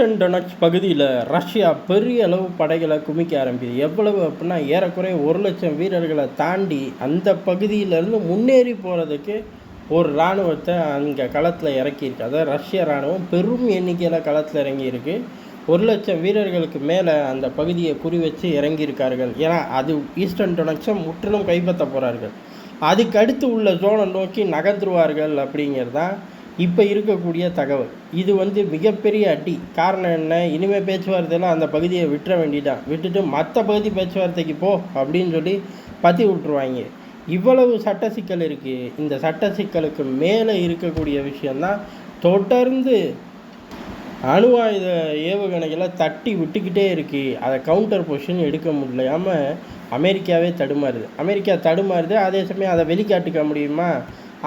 Eastern doughnuts பகுதியில் Russia பெரிய அளவு படைகளை குமிக்க ஆரம்பிக்குது. எவ்வளவு அப்படின்னா ஏறக்குறைய ஒரு லட்சம் வீரர்களை தாண்டி அந்த பகுதியிலேருந்து முன்னேறி போகிறதுக்கு ஒரு இராணுவத்தை அங்கே களத்தில் இறக்கியிருக்கு. அதாவது ரஷ்ய இராணுவம் பெரும் எண்ணிக்கையில் களத்தில் இறங்கியிருக்கு. ஒரு லட்சம் வீரர்களுக்கு மேலே அந்த பகுதியை குறி வச்சு இறங்கியிருக்கார்கள். ஏன்னா அது ஈஸ்டர்ன் டொனட்ஸை முற்றிலும் கைப்பற்ற போகிறார்கள் அதுக்கு அடுத்து உள்ள ஜோனை நோக்கி நகர்ந்துருவார்கள் அப்படிங்கிறது தான் இப்போ இருக்கக்கூடிய தகவல். இது வந்து மிகப்பெரிய அடி. காரணம் என்ன? இனிமேல் பேச்சுவார்த்தையில் அந்த பகுதியை விட்டுற வேண்டிதான் விட்டுட்டு மற்ற பகுதி பேச்சுவார்த்தைக்கு போ அப்படின்னு சொல்லி பற்றி விட்ருவாங்க இவ்வளவு சட்ட சிக்கல் இருக்குது இந்த சட்ட சிக்கலுக்கு மேலே இருக்கக்கூடிய விஷயந்தான் தொடர்ந்து அணு ஆயுத ஏவுகணைகளை தட்டி விட்டுக்கிட்டே இருக்குது அதை கவுண்டர் பொசிஷன் எடுக்க முடியாமல் அமெரிக்காவே தடுமாறுது. அமெரிக்கா தடுமாறுது. அதே சமயம் அதை வெளிக்காட்டுக்க முடியுமா?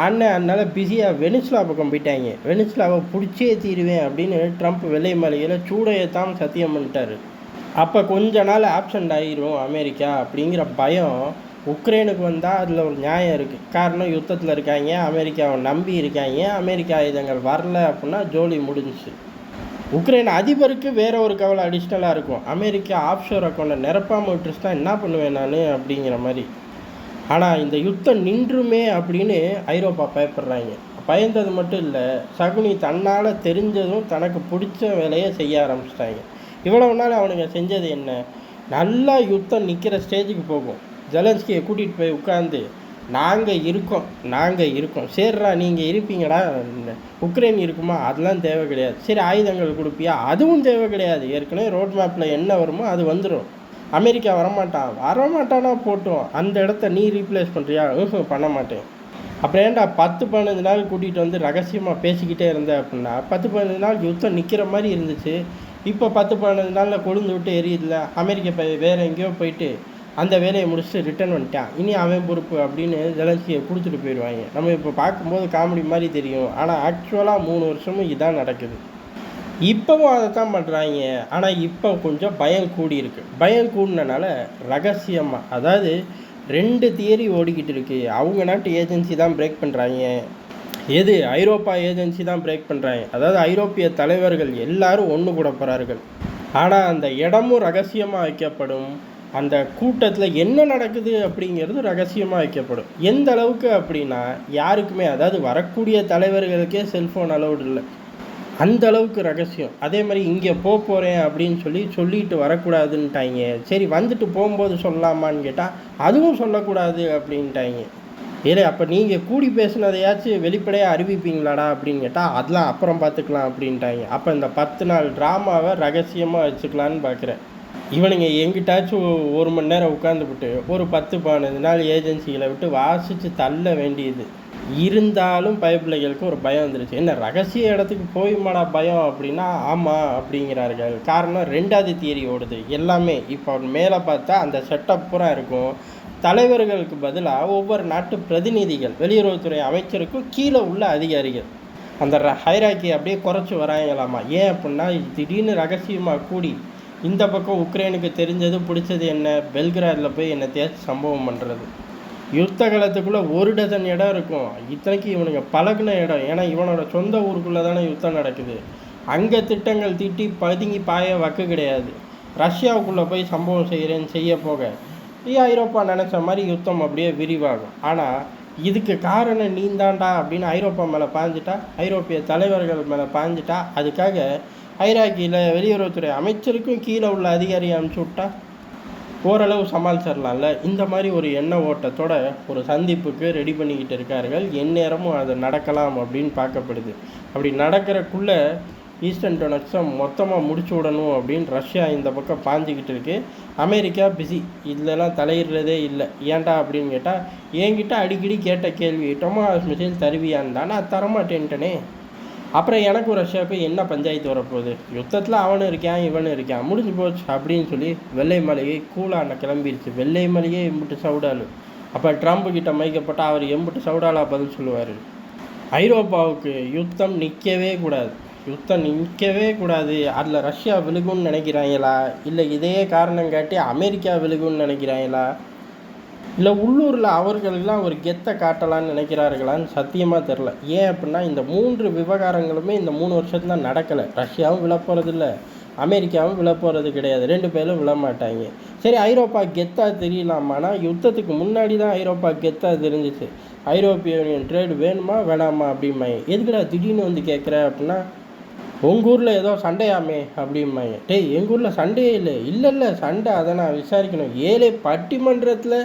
அண்ணன் அதனால் பிஸியாக வெனிசுலா பக்கம் போயிட்டாங்க. வெனிஸ்லாவை பிடிச்சே தீருவேன் அப்படின்னு ட்ரம்ப் வெள்ளை மாளிகையில் சூடையத்தான் சத்தியம் பண்ணிட்டாரு. அப்போ கொஞ்ச நாள் ஆப்சண்ட் ஆகிரும் அமெரிக்கா அப்படிங்கிற பயம் உக்ரைனுக்கு வந்தால் அதில் ஒரு நியாயம் இருக்குது காரணம் யுத்தத்தில் இருக்காங்க அமெரிக்காவை நம்பி இருக்காங்க அமெரிக்க ஆயுதங்கள் வரல அப்படின்னா ஜோலி முடிஞ்சிச்சு. உக்ரைன் அதிபருக்கு வேற ஒரு கவலை அடிஷ்னலாக இருக்கும். அமெரிக்கா ஆப்ஷோர் அக்கௌண்ட்டை நிரப்பாமல் விட்டுருச்சுனா என்ன பண்ணுவேன் நான் அப்படிங்கிற மாதிரி. ஆனால் இந்த யுத்தம் நின்றுமே அப்படின்னு ஐரோப்பா பயப்படுறாங்க. பயந்தது மட்டும் இல்லை சகுனி தன்னால் தெரிஞ்சதும் தனக்கு பிடிச்ச வேலையை செய்ய ஆரம்பிச்சிட்டாங்க. இவ்வளவு நாள் அவனுங்க செஞ்சது என்ன? நல்லா யுத்தம் நிற்கிற ஸ்டேஜுக்கு போகும். ஜெலன்ஸ்கியை கூட்டிகிட்டு போய் உட்காந்து நாங்கள் இருக்கோம் நாங்கள் இருக்கோம். சரிடா நீங்கள் இருப்பீங்கடா. உக்ரைன் இருக்குமா? அதெல்லாம் தேவை கிடையாது. சரி ஆயுதங்கள் கொடுப்பியா? அதுவும் தேவை கிடையாது. ஏற்கனவே ரோட் மேப்பில் என்ன வருமோ அது வந்துடும் அமெரிக்கா வரமாட்டான் வரமாட்டானா போட்டோம். அந்த இடத்த நீ ரீப்ளேஸ் பண்ணுறியா பண்ண மாட்டேன். அப்புறம் ஏன்டா பத்து பதினஞ்சு நாள் கூட்டிகிட்டு வந்து ரகசியமாக பேசிக்கிட்டே இருந்தேன் அப்படின்னா பத்து பதினஞ்சு நாள் யுத்தம் நிற்கிற மாதிரி இருந்துச்சு. இப்போ பத்து பதினஞ்சு நாளில் கொழுந்து விட்டு எரியுதுல அமெரிக்கா போய் வேறு எங்கேயோ போயிட்டு அந்த வேலையை முடிச்சுட்டு ரிட்டர்ன் வந்துட்டான். இனி அவன் பொறுப்பு அப்படின்னு ஜெலன்ஸ்கியை கொடுத்துட்டு போயிடுவாங்க. நம்ம இப்போ பார்க்கும்போது காமெடி மாதிரி தெரியும். ஆனால் ஆக்சுவலாக மூணு வருஷமும் இதான் நடக்குது. இப்போவும் அதை தான் பண்ணுறாங்க ஆனால் இப்போ கொஞ்சம் பயம் கூடியிருக்கு பயம் கூடினனால ரகசியமாக அதாவது ரெண்டு தியரி ஓடிக்கிட்டு இருக்கு. அவங்க நாட்டு ஏஜென்சி தான் பிரேக் பண்ணுறாங்க எது? ஐரோப்பா ஏஜென்சி தான் பிரேக் பண்ணுறாங்க அதாவது ஐரோப்பிய தலைவர்கள் எல்லாரும் ஒன்று கூட போகிறார்கள் ஆனால் அந்த இடமும் ரகசியமாக வைக்கப்படும். அந்த கூட்டத்தில் என்ன நடக்குது அப்படிங்கிறது ரகசியமாக வைக்கப்படும். எந்த அளவுக்கு அப்படின்னா யாருக்குமே அதாவது வரக்கூடிய தலைவர்களுக்கே செல்ஃபோன் அலௌடு இல்லை. அந்த அளவுக்கு ரகசியம். அதே மாதிரி இங்கே போக போகிறேன் அப்படின்னு சொல்லி சொல்லிட்டு வரக்கூடாதுன்ட்டாங்க. சரி வந்துட்டு போகும்போது சொல்லலாமான்னு கேட்டால் அதுவும் சொல்லக்கூடாது அப்படின்ட்டாங்க. ஏலே அப்போ நீங்கள் கூடி பேசுனதையாச்சும் வெளிப்படையாக அறிவிப்பீங்களாடா அப்படின்னு கேட்டால் அதெல்லாம் அப்புறம் பார்த்துக்கலாம் அப்படின்ட்டாங்க. அப்போ இந்த பத்து நாள் ட்ராமாவை ரகசியமாக வச்சுக்கலான்னு பார்க்குறேன். இவனுங்க எங்கிட்டாச்சும் ஒரு மணி நேரம் உட்காந்துவிட்டு ஒரு பத்து பதினஞ்சு நாள் ஏஜென்சிகளை விட்டு வாசித்து தள்ள வேண்டியது. இருந்தாலும் பயப்பிள்ளைகளுக்கு ஒரு பயம் வந்துருச்சு. என்ன ரகசிய இடத்துக்கு போயுமாடா பயம் அப்படின்னா ஆமாம் அப்படிங்கிறார்கள். காரணம் ரெண்டாவது தியரி ஓடுது. எல்லாமே இப்போ மேலே பார்த்தா அந்த செட்டப் பூரா இருக்கும். தலைவர்களுக்கு பதிலாக ஒவ்வொரு நாட்டு பிரதிநிதிகள் வெளியுறவுத்துறை அமைச்சருக்கும் கீழே உள்ள அதிகாரிகள் அந்த ஹைராக்கி அப்படியே குறைச்சி வராங்களாமா? ஏன் அப்படின்னா திடீர்னு ரகசியமாக கூடி இந்த பக்கம் உக்ரைனுக்கு தெரிஞ்சது பிடிச்சது என்ன? பெல்கிராடில் போய் என்னத்தையாச்சும் சம்பவம் பண்ணுறது யுத்த காலத்துக்குள்ளே ஒரு டசன் இடம் இருக்கும். இத்தனைக்கு இவனுங்க பழகுன இடம். ஏன்னா இவனோட சொந்த ஊருக்குள்ளே தானே யுத்தம் நடக்குது. அங்கே திட்டங்கள் திட்டி பதுங்கி பாய வக்கு கிடையாது. ரஷ்யாவுக்குள்ளே போய் சம்பவம் செய்கிறேன்னு செய்ய போக. ஐரோப்பா நினச்ச மாதிரி யுத்தம் அப்படியே விரிவாகும். ஆனால் இதுக்கு காரணம் நீந்தாண்டா அப்படின்னு ஐரோப்பா மேலே பாஞ்சிட்டா ஐரோப்பிய தலைவர்கள் மேலே பாஞ்சிட்டா அதுக்காக ஐராக்கியில் வெளியுறவுத்துறை அமைச்சருக்கும் கீழே உள்ள அதிகாரியை அனுப்பிச்சி விட்டா ஓரளவு சமாளிச்சிடலாம்ல இந்த மாதிரி ஒரு எண்ண ஓட்டத்தோட ஒரு சந்திப்புக்கு ரெடி பண்ணிக்கிட்டு இருக்கார்கள். எந்நேரமும் அது நடக்கலாம் அப்படின்னு பார்க்கப்படுது. அப்படி நடக்கிறக்குள்ளே ஈஸ்டர்ன் டொனட்ஸை மொத்தமாக முடிச்சு விடணும் அப்படின்னு ரஷ்யா இந்த பக்கம் பாஞ்சிக்கிட்டு இருக்கு. அமெரிக்கா பிஸி இதெல்லாம் தலையிடுறதே இல்லை. ஏன்டா அப்படின்னு கேட்டால் என்கிட்ட அடிக்கடி கேட்ட கேள்வி டொமாஸ் மிசைல் தருவியான்னு தான்? நான் தரமாட்டேன்ட்டனே அப்புறம் எனக்கும் ரஷ்யாவுக்கும் என்ன பஞ்சாயத்து வரப்போகுது? யுத்தத்தில் அவனும் இருக்கான் இவனும் இருக்கான். முடிஞ்சு போச்சு அப்படின்னு சொல்லி வெள்ளை மலையை கூலான கிளம்பிருச்சு. வெள்ளை மலையே எம்பிட்டு சவுடாலு அப்போ ட்ரம்ப் கிட்ட மைக்கப்பட்டால் அவர் எம்பிட்டு சவுடாலா பதில் சொல்லுவார். ஐரோப்பாவுக்கு யுத்தம் நிற்கவே கூடாது. யுத்தம் நிற்கவே கூடாது. அதில் ரஷ்யா விழுகும்னு நினைக்கிறாங்களா? இல்லை இதே காரணம் காட்டி அமெரிக்கா விழுகும்னு நினைக்கிறாங்களா? இல்லை உள்ளூரில் அவர்களெல்லாம் ஒரு கெத்தை காட்டலான்னு நினைக்கிறார்களான்னு சத்தியமாக தெரில. ஏன் அப்படின்னா இந்த மூன்று விவகாரங்களுமே இந்த மூணு வருஷத்துல நடக்கலை. ரஷ்யாவும் விழப்போகிறதில்ல அமெரிக்காவும் விழப்போகிறது கிடையாது. ரெண்டு பேரும் விழமாட்டாங்க சரி ஐரோப்பா கெத்தா தெரியலாமானா யுத்தத்துக்கு முன்னாடி தான் ஐரோப்பா கெத்தா தெரிஞ்சிச்சு. ஐரோப்பிய யூனியன் ட்ரேடு வேணுமா வேணாமா அப்படிம்பாங்க. எதுக்குடா திடீர்னு வந்து கேட்குற அப்படின்னா உங்கள் ஊரில் ஏதோ சண்டையாமே அப்படிம்பாங்க. டேய் எங்கள் ஊரில் சண்டையே இல்லை. இல்லை இல்லை சண்டை. அதை நான் விசாரிக்கணும். ஏழை பட்டிமன்றத்தில்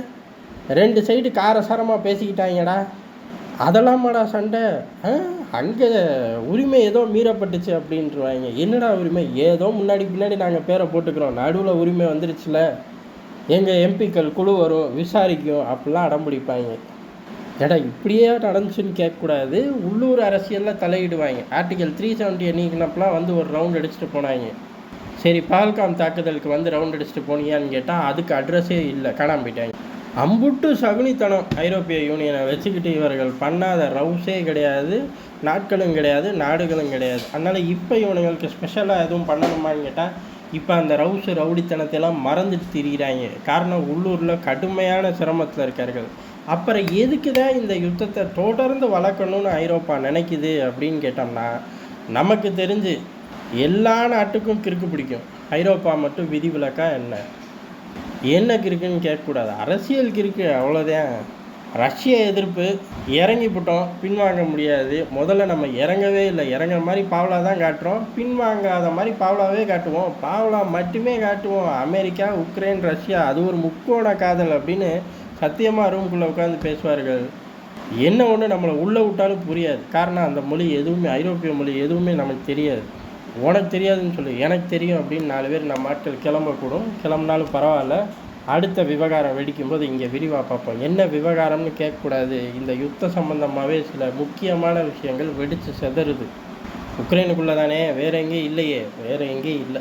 ரெண்டு சைடு காரசாரமாக பேசிக்கிட்டாங்கடா. அதெல்லாமாடா சண்டை. ஆ அங்கே உரிமை ஏதோ மீறப்பட்டுச்சு அப்படின்ட்டுருவாங்க என்னடா உரிமை? ஏதோ முன்னாடி பின்னாடி நாங்கள் பேரை போட்டுக்கிறோம். நடுவில் உரிமை வந்துருச்சுல. எங்கள் எம்பிக்கள் குழு வரும் விசாரிக்கும் அப்படிலாம் அடம் பிடிப்பாங்க. ஏடா இப்படியே நடந்துச்சுன்னு கேட்கக்கூடாது. உள்ளூர் அரசியலில் தலையிடுவாங்க. ஆர்டிகல் த்ரீ செவன்ட்டியை நீக்கினப்பெல்லாம் வந்து ஒரு ரவுண்ட் அடிச்சுட்டு போனாங்க. சரி பால்காம் தாக்குதலுக்கு வந்து ரவுண்ட் அடிச்சுட்டு போனியான்னு கேட்டால் அதுக்கு அட்ரஸே இல்லை. காணாம போயிட்டாங்க அம்புட்டு சகுனித்தனம் ஐரோப்பிய யூனியனை வச்சுக்கிட்டு இவர்கள் பண்ணாத ரவுஸே கிடையாது நாட்களும் கிடையாது நாடுகளும் கிடையாது. அதனால் இப்போ இவனுங்களுக்கு ஸ்பெஷலாக எதுவும் பண்ணணுமான்னு கேட்டால் இப்போ அந்த ரவுஸு ரவுடித்தனத்தையெல்லாம் மறந்துட்டு திரிகிறாங்க காரணம் உள்ளூரில் கடுமையான சிரமத்தில் இருக்கார்கள். அப்புறம் எதுக்கு தான் இந்த யுத்தத்தை தொடர்ந்து வளர்க்கணும்னு ஐரோப்பா நினைக்குது அப்படின்னு கேட்டோம்னா நமக்கு தெரிஞ்சு எல்லா நாட்டுக்கும் கிறுக்கு பிடிக்கும். ஐரோப்பா மட்டும் விதிவிலக்கா என்ன? என்ன கிறுக்குன்னு கேட்கக்கூடாது. அரசியல் கிறுக்கு அவ்வளோதான். ரஷ்ய எதிர்ப்பு இறங்கிவிட்டோம் பின்வாங்க முடியாது. முதல்ல நம்ம இறங்கவே இல்லை. இறங்குற மாதிரி பாவலா தான் காட்டுறோம். பின்வாங்காத மாதிரி பாவலாவே காட்டுவோம். பாவலா மட்டுமே காட்டுவோம். அமெரிக்கா உக்ரைன் ரஷ்யா அது ஒரு முக்கோண காதல் அப்படின்னு சத்தியமாக ரூம்குள்ளே உட்காந்து பேசுவார்கள். என்ன ஒன்று நம்மளை உள்ளே விட்டாலும் புரியாது. காரணம் அந்த மொழி எதுவுமே ஐரோப்பிய மொழி எதுவுமே நமக்கு தெரியாது. உனக்கு தெரியாதுன்னு சொல்லு. எனக்கு தெரியும் அப்படின்னு நாலு பேர் நம்ம ஆட்கள் கிளம்பக்கூடும். கிளம்புனாலும் பரவாயில்ல. அடுத்த விவகாரம் வெடிக்கும்போது இங்கே விரிவாக பார்ப்போம். என்ன விவகாரம்னு கேட்கக்கூடாது. இந்த யுத்த சம்பந்தமாகவே சில முக்கியமான விஷயங்கள் வெடித்து செதறுது. உக்ரைனுக்குள்ளே தானே வேறு எங்கேயும் இல்லையே. வேறு எங்கேயும் இல்லை.